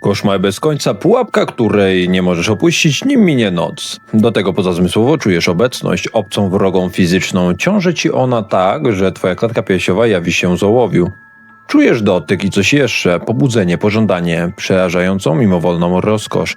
Koszmar bez końca, pułapka, której nie możesz opuścić, nim minie noc. Do tego pozazmysłowo czujesz obecność, obcą wrogą fizyczną. Ciąży ci ona tak, że twoja klatka piersiowa jawi się z ołowiu. Czujesz dotyk i coś jeszcze, pobudzenie, pożądanie, przerażającą mimowolną rozkosz.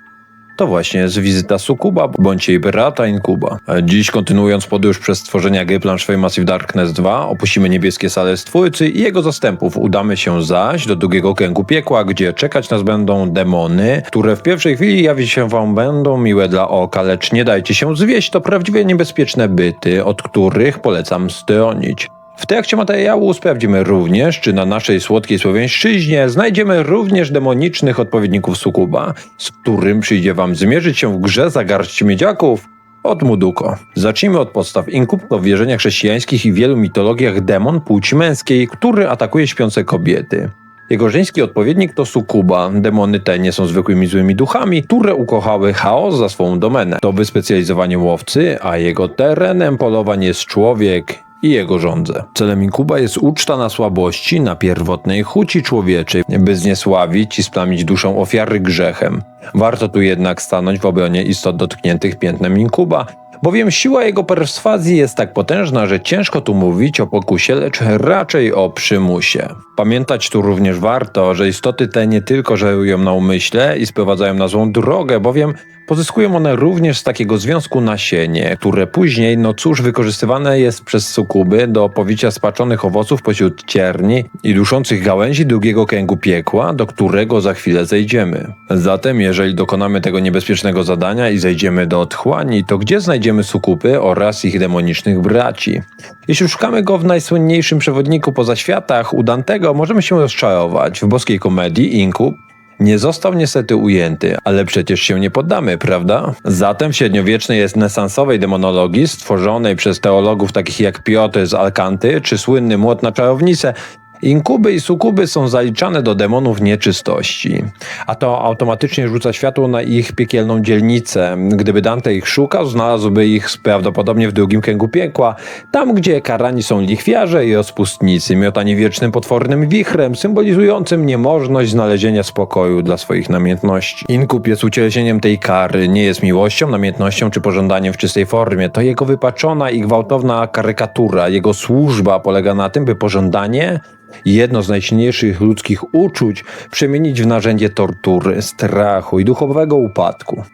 To właśnie jest wizyta sukuba, bądź jej brata inkuba. A Dziś, kontynuując podróż przez stworzenia gry planszowej Massive Darkness 2, opuścimy niebieskie sale stwórcy i jego zastępów. Udamy się zaś do drugiego kręgu piekła, gdzie czekać nas będą demony, które w pierwszej chwili jawić się wam będą miłe dla oka, lecz nie dajcie się zwieść, to prawdziwie niebezpieczne byty, od których polecam stronić. W trakcie materiału sprawdzimy również, czy na naszej słodkiej słowiańszczyźnie znajdziemy również demonicznych odpowiedników sukuba, z którym przyjdzie wam zmierzyć się w grze za garść miedziaków od Muduko. Zacznijmy od podstaw. Inkub to w wierzeniach chrześcijańskich i wielu mitologiach demon płci męskiej, który atakuje śpiące kobiety. Jego żeński odpowiednik to sukuba. Demony te nie są zwykłymi złymi duchami, które ukochały chaos za swą domenę. To wyspecjalizowani łowcy, a jego terenem polowań jest człowiek i jego żądze. Celem inkuba jest uczta na słabości, na pierwotnej chuci człowieczej, by zniesławić i splamić duszą ofiary grzechem. Warto tu jednak stanąć w obronie istot dotkniętych piętnem inkuba, bowiem siła jego perswazji jest tak potężna, że ciężko tu mówić o pokusie, lecz raczej o przymusie. Pamiętać tu również warto, że istoty te nie tylko żerują na umyśle i sprowadzają na złą drogę, bowiem pozyskują one również z takiego związku nasienie, które później, no cóż, wykorzystywane jest przez sukuby do powicia spaczonych owoców pośród cierni i duszących gałęzi drugiego kręgu piekła, do którego za chwilę zejdziemy. Zatem, jeżeli dokonamy tego niebezpiecznego zadania i zejdziemy do otchłani, to gdzie znajdziemy sukupy oraz ich demonicznych braci? Jeśli szukamy go w najsłynniejszym przewodniku poza światach, u Dantego, możemy się rozczarować. W boskiej komedii Inkub nie został niestety ujęty, ale przecież się nie poddamy, prawda? Zatem w średniowiecznej renesansowej demonologii, stworzonej przez teologów takich jak Piotr z Alkanty czy słynny młot na czarownicę, Inkuby i sukuby są zaliczane do demonów nieczystości, a to automatycznie rzuca światło na ich piekielną dzielnicę. Gdyby Dante ich szukał, znalazłby ich prawdopodobnie w drugim kręgu piekła, tam gdzie karani są lichwiarze i rozpustnicy, miotani wiecznym potwornym wichrem, symbolizującym niemożność znalezienia spokoju dla swoich namiętności. Inkub jest ucieleśnieniem tej kary, nie jest miłością, namiętnością czy pożądaniem w czystej formie. To jego wypaczona i gwałtowna karykatura. Jego służba polega na tym, by pożądanie jedno z najsilniejszych ludzkich uczuć przemienić w narzędzie tortury, strachu i duchowego upadku.